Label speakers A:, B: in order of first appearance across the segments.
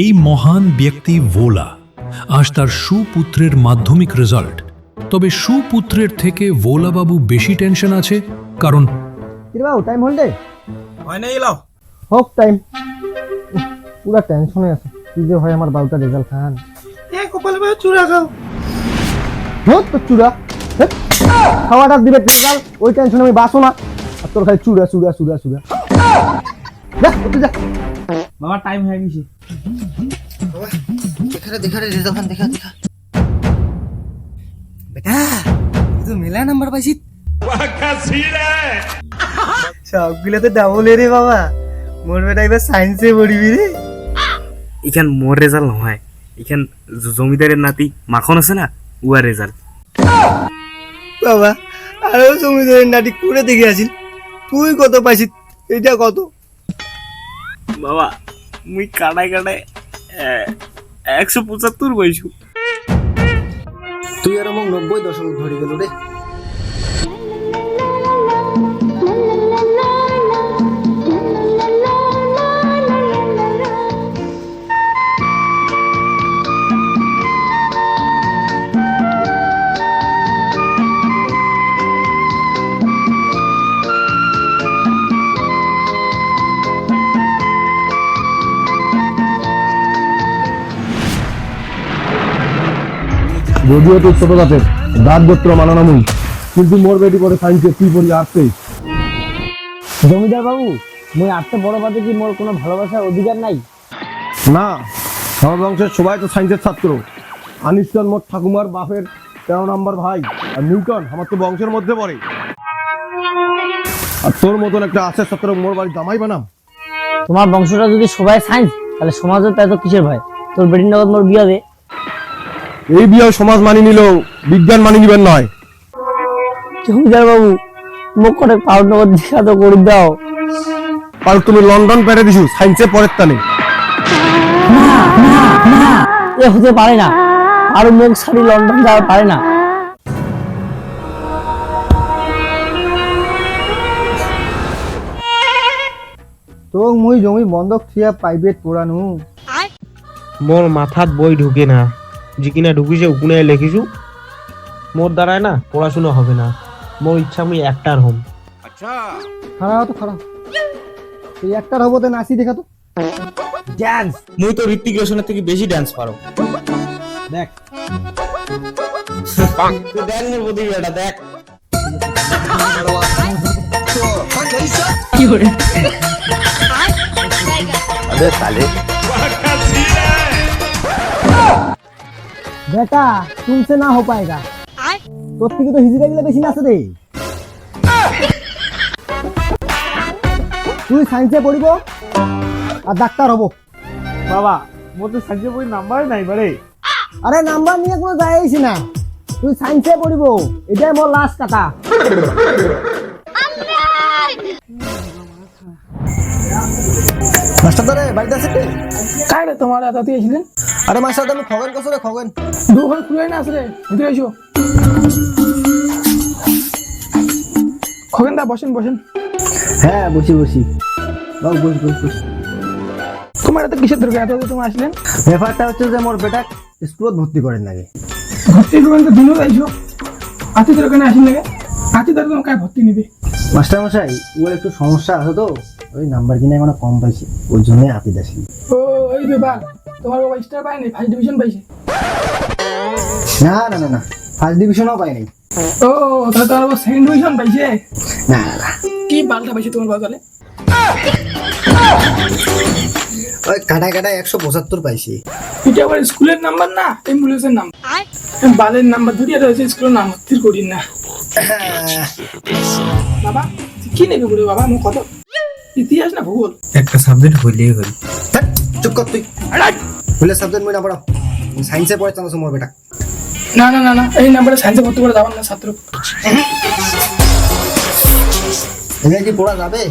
A: এই মহান ব্যক্তি ভোলা। আজ তার সুপুত্রের মাধ্যমিক রেজাল্ট তবে সুপুত্রের থেকে ভোলাবাবু বেশি টেনশন আছে কারণ
B: কিরে বাবু টাইম হল দে
C: হয় না এলাও।
B: হোক টাইম পুরা টেনশনে আছে। কি যে হয় আমার বাবুটা রেজাল্ট খান।
C: এ কপালে ভাই চূড়া খাও।
B: হোক তো চূড়া। খাওয়াটা দিবে রেজাল্ট ওই টেনশন আমি বাসো না। আর তোর খালি চূড়া চূড়া চূড়া চূড়া। যা উঠে যা।
C: বাবা টাইম হয়ে গেছে।
B: দেখারে দেখারে রেজাল্ট খান দেখা দেখা। বেটা তুই তো মেলা নাম্বার পাইছিস। সবগুলোতে ডাবল রে বাবা। মোর বেটা এবার সায়েন্সে পড়িবি রে।
D: এখান মোর রেজাল্ট নহয়। এখান জমিদারের নাতি মাখন আছে না উয়ার রেজাল্ট।
B: বাবা আরও জমিদারের নাটি করে দেখে আসিল? তুই কত পাইছিস? এটা কত?
D: বাবা মুই কাটায় কাটায় একশো পঁচাত্তর পাইছু
B: তুই আর আমার নব্বই দশক ধরে গেল রে।
E: যদিও তোর ছোট জাতের দাঁত গোত্র মানানামুই কিন্তু মোর বেটি করে সাইন্সে তুই পড়ি আসতে
B: জমিদার বাবু মুই আটতে বড় বাদে কি মোর কোনো ভালোবাসার অধিকার নাই?
E: না আমার বংশের সবাই তো সাইন্সের ছাত্র। আনিস্টন মোর ঠাকুমার বাপের তেরো নাম্বার ভাই আর নিউটন আমার তো বংশের মধ্যে পড়ে। আর তোর মতন একটা আছে ছাত্র মোর বাড়ি জামাই বানাম।
F: তোমার বংশটা যদি সবাই সায়েন্স তাহলে সমাজের তাই তো কিসের ভয়? তোর বেটির নগদ মোর বিয়া দে।
E: এই বিয়ে সমাজ মানি নিল বিজ্ঞান মানি নিবেন নয়।
F: জমিদার বাবু মুখ করে পাউড নগদ দেখা তো করে দাও।
E: তুমি লন্ডন পেরে দিছু সাইন্সে পরের তানে
F: এ হতে পারে না। আর মুখ সারি লন্ডন যাওয়া পারে না।
B: তো মুই জমি বন্ধক থিয়া প্রাইভেট পড়ানু।
G: মোর মাথাত বই ঢুকে না। যিকিনা ঢুকিছে উকুনে লিখিছু মোর দ্বারায় না পড়াশোনা হবে না। মোর ইচ্ছা আমি একটার হম।
B: খারাপ তো খারাপ। এই একটার হব তো নাচি দেখা তো।
C: ডান্স মুই তো ঋত্বিক রোশনের থেকে বেশি ডান্স পারো। দেখ। তুই দেখ মোর প্রতি বেটা দেখ।
B: বেটা তুমসে না হো পায়েগা তোর থেকে তো হিজিকা গিলা বেশি নাচে রে তুই সায়েন্সে পড়িব আর ডাক্তার হব।
C: বাবা মোর তো সায়েন্সে পড়ি নাম্বার নাই বারে
B: আরে নাম্বার নিয়ে কোনো যাইছি না। তুই সায়েন্সে পড়িব এটাই মোর লাস্ট কথা মাস্টার দারে বাড়িতে আছে
H: কাই রে তোমার দাদা তুই এসেছিলেন
B: আরে মাস্টার খগেন কসে রে খগেন
H: খুলে না আসলে ভিতরে এসো। খগেন দা বসেন বসেন।
B: হ্যাঁ বসি বসি। বাবু বস বস বস।
H: তোমার এত কিসের দরকার? এত তুমি আসলেন?
B: ব্যাপারটা হচ্ছে যে মোর বেটা স্কুলত ভর্তি করেন লাগে
H: ভর্তি করবেন তো দিনও যাইছো আতি তোর কেন আসেন লাগে আতি তোমার কায় ভর্তি নিবে?
B: মাস্টার মশাই ওর একটু সমস্যা আছে তো। ওই নাম্বার কিনে এখন কম পাইছে। ওর জন্যই হাতে আসি
H: ও ওই ব্যাপার তোমার বাবা স্টার পায়নি ফার্স্ট ডিভিশন পাইছে।
B: না না না না ফার্স্ট ডিভিশনও পাই নাই।
H: ও তাহলে তোমার বাবা সেকেন্ড ডিভিশন পাইছে?
B: না না
H: কি পাল্টা পাইছে তোমার বাবা
B: ওই কাটায় কাটায় একশো পঁচাত্তর পাইছি।
H: এটা আবার স্কুলের নাম্বার না? অ্যাম্বুলেন্সের নাম্বার। বালের নাম্বার ধরিয়ে রয়েছে স্কুলের নাম স্থির করিন না। বাবা কি নেবে বলে বাবা? আমার কত ইতিহাস না ভূগোল?
C: একটা সাবজেক্ট হইলেই হইল
B: চুপ কর তুই। বলে সাবজেক্ট মই না পড়াও। সায়েন্সে পড়ে চান্স মোর বেটা।
H: না না না না এই নাম্বারে সায়েন্সে ভর্তি করে যাবেন না ছাত্র।
B: এখানে কি পড়া যাবে?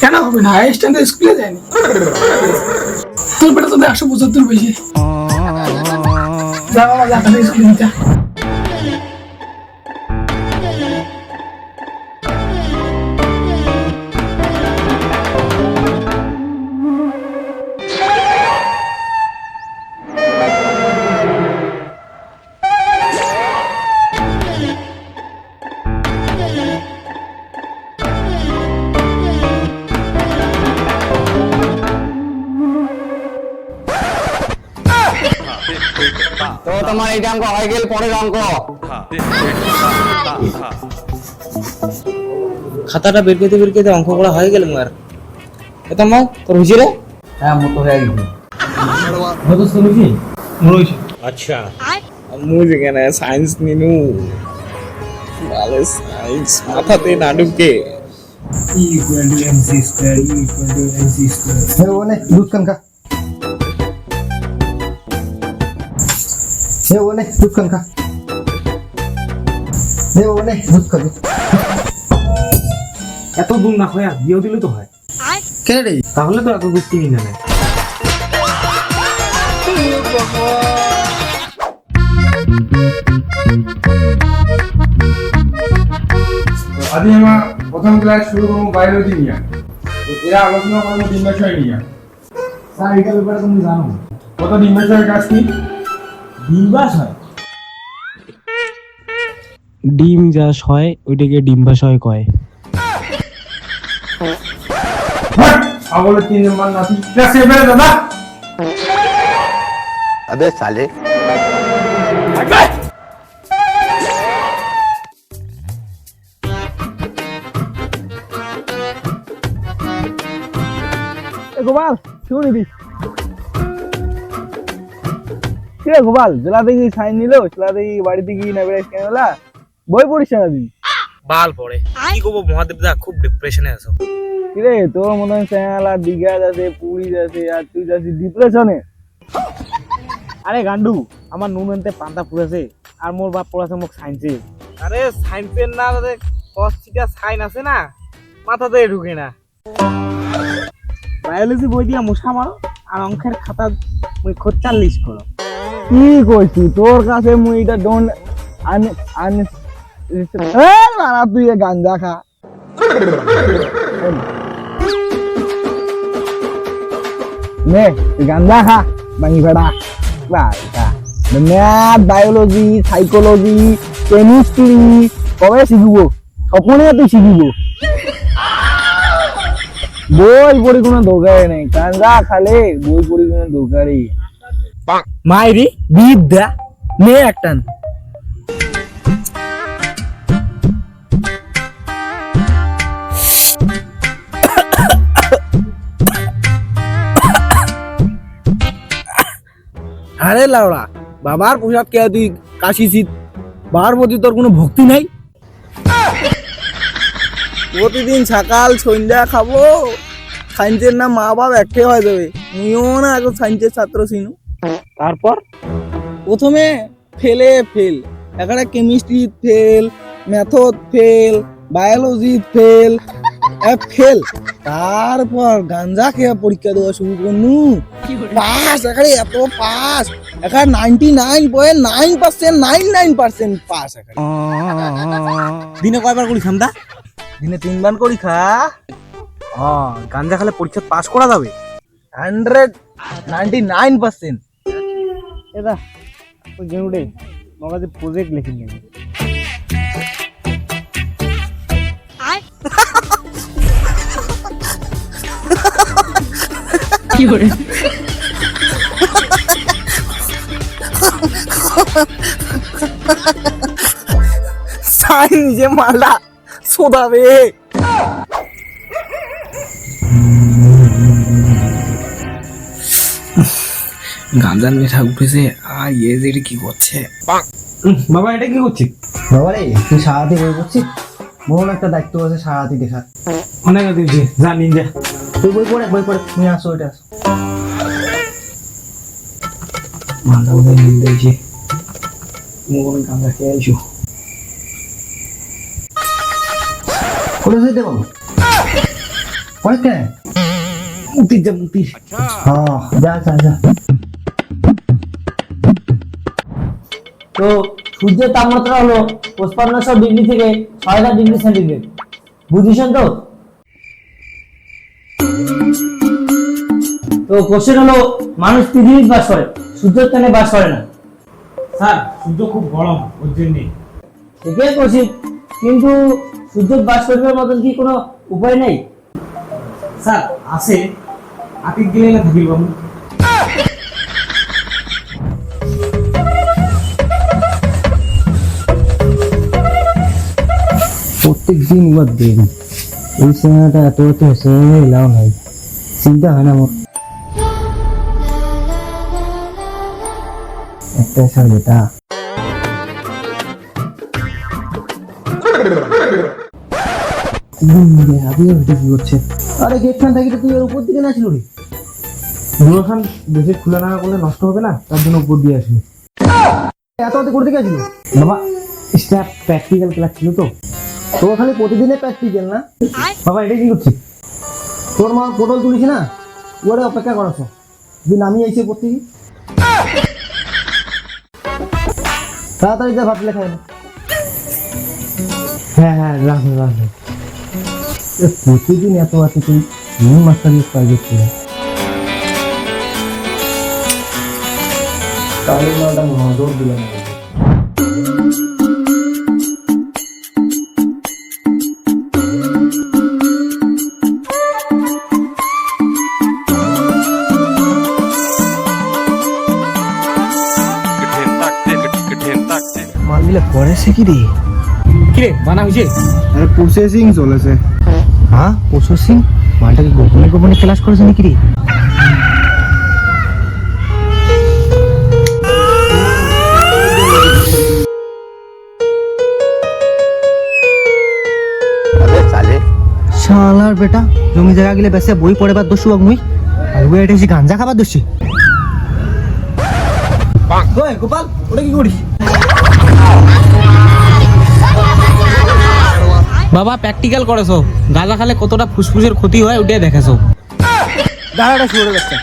H: কেন হবে না? হাই স্ট্যান্ডে স্কুলে যায়নি। তোর বেটা তো একশো পঁচাত্তর পেয়েছে যা বাবা যা স্কুলে নিতে
B: অঙ্ক হয়ে গেল পরের অঙ্ক। খাতাটা বের করতে বের করতে অঙ্ক করা হয়ে গেল মার এটা মা তোর হয়েছে রে? হ্যাঁ মোট হয়ে গেছে। কত শুনেছি
G: মুই যেখানে সায়েন্স নিনু। ভালো সায়েন্স মাথাতে না ঢুকে।
I: হে ওনে দুধ খান খা হে ওনে দুধ খান খা। ওনে দুধ খা দুধ।
D: এত দূর না হয় বিয়ে দিলে তো হয়।
I: কেন রে?
D: তাহলে তো এত দূর কিনি না।
E: আজ আমার প্রথম ক্লাস শুরু করব বায়োলজি নিয়ে। এরা আলোচনা করব ডিম্বাশয় নিয়ে।
I: স্যার এটা ব্যাপারে তুমি জানো।
E: কত ডিম্বাশয়ের কাজ কি?
I: ডিম্বাস হয়।
G: ডিম যাস হয় ওইটাকে ডিম্বাশয় কয়।
E: ছাগলের তিন নম্বর নাতি। ক্লাস সেভেনে দাদা
I: এ গোপাল শুনি দি কিরে গোপাল জেলা দেখি সাইন নিল জেলা দেখি বাড়িতে গিয়ে নেবে কেন বই পড়িস সারাদিন
D: বাল পড়ে। কি করব মহাদেব দা খুব ডিপ্রেশনে আছো।
I: কিরে তোর মতন চ্যানেল আর দীঘা যাচ্ছে পুরী যাচ্ছে আর তুই যাচ্ছিস ডিপ্রেশনে আরে গান্ডু আমার নুন আনতে পান্তা ফুরেছে আর মোর বাপ পড়াছে মোক সাইন্সে
D: আরে সায়েন্সের না কস থিটা সাইন আছে না মাথাতে ঢুকে না।
I: বায়োলজি বই দিয়া মশা মারো আর অঙ্কের খাতা মুই খরচার লিস্ট করো। কি কইছি? তোর কাছে মুই এটা ডোন্ট আন আন মারা, তুই গাঞ্জা খা। নে গাঞ্জা খা, বাঙি ফেড়া বাড়া ম্যাথ বায়োলজি সাইকোলজি কেমিস্ট্রি কবে শিখিব? স্বপ্নে তুই শিখিব। বই পড়ি কোনো দরকার নেই। গাঞ্জা খালে বই পড়ি কোনো দরকারই। মাইরি, বিদ্যা নে একটান আরে লাউড়া, বাবার পোশাক কে তুই কাশিছিস বাবার প্রতি তোর কোনো ভক্তি নাই? প্রতিদিন সকাল সন্ধ্যা খাব। সাইন্সের না মা বাপ একটাই হয়ে যাবে। তুইও না এখন সাইন্সের ছাত্র ছিনু তারপর? প্রথমে ফেলে ফেল। এখানে কেমিস্ট্রি ফেল ম্যাথত ফেল বায়োলজি ফেল ফেল তারপর গাঞ্জা খেয়ে পরীক্ষা দেওয়া শুরু করনু। পাস এখানে এত পাস। এখানে ninety nine point nine percent nine nine percent pass এখানে
D: দিনে কয়বার করি খামদা
I: দিনে তিনবার করি খা।
D: ও গাঞ্জা খালে পরীক্ষা পাস করা যাবে?
I: হান্ড্রেড নাইনটি নাইন পার্সেন্ট এটা ওই গেমুডে মগাতে প্রজেক্ট লিখে নেবে সাই নিজে মালা সোদাবে।
D: গাঞ্জার নেশা উঠেছে আর ইয়ে যে কি করছে? বাবা এটা কি করছিস?
I: বাবারে তুই সারাতে বই করছিস মোহন একটা দায়িত্ব আছে সারাতে দেখার।
D: অনেক দিয়েছি জানি যা।
I: তুই বই পড়ে বই পড়ে তুমি আসো এটা আসো।
D: মাথা দিয়েছি। খেয়ে আইসু
I: যেতে বাবু? পড়ে কেন
D: যা মুতির
I: হ্যাঁ যা যা যা।
F: তো সূর্যের তাপমাত্রা হলো পঁচপান্নশো ডিগ্রি থেকে ছয় হাজার ডিগ্রি সেন্টিগ্রেড। বুঝেছেন তো? তো কোশ্চেন হলো মানুষ পৃথিবীতে বাস করে সূর্যের স্থানে বাস করে না।
D: স্যার সূর্য খুব গরম ওর জন্যে।
F: ঠিকই করছি কিন্তু সূর্য বাস করবার মতন কি কোনো উপায় নেই?
D: স্যার আছে। আতিক গেলে না থাকিল বাবু।
B: প্রত্যেক দিন। উয়ার দেরি এই সিনেমাটা এত এত হয়েছে এলাও নাই। চিন্তা হয় না আমার একটা স্যার বেটা আরে গেট খান থাকি তুই উপর দিকে
D: খান খুলে না করলে নষ্ট হবে না? তার জন্য উপর দিয়ে
B: এত
D: বাবা প্র্যাকটিক্যাল ক্লাস ছিল তো।
B: তো খালি প্রতিদিনে প্র্যাকটিক্যাল না?
D: বাবা এটা কি করছিস
B: তোর মা পটল তুলিস না, ওরে অপেক্ষা করাছো যদি নামি আইসে প্রত্যেকে তাড়াতাড়ি যা, ভাত লেখা এনে।
D: হ্যাঁ হ্যাঁ রাখো রাখো
B: প্রতিদিন এত আছে তুই নিউ মাস্টার ইউজ পাই না। তাহলে না নজর দিলাম।
D: পড়েছে কি রে? কি রে বানা হয়েছে
J: আরে প্রসেসিং চলেছে।
D: হ্যাঁ প্রসেসিং গোপনে গোপনে ক্লাস করেছে নাকি রে?
B: শালার বেটা জমি জায়গা গেলে বেসে বই পড়েবার দোষু মুই আর ওই এটা হচ্ছে গাঞ্জা খাবার দোষী গোপাল ওটা কি করিস?
D: বাবা প্র্যাকটিক্যাল করেছ। গাঁজা খালে কতটা ফুসফুসের ক্ষতি হয় ওটাই দেখেছ।
B: দাঁড়াটা শুরু যাচ্ছে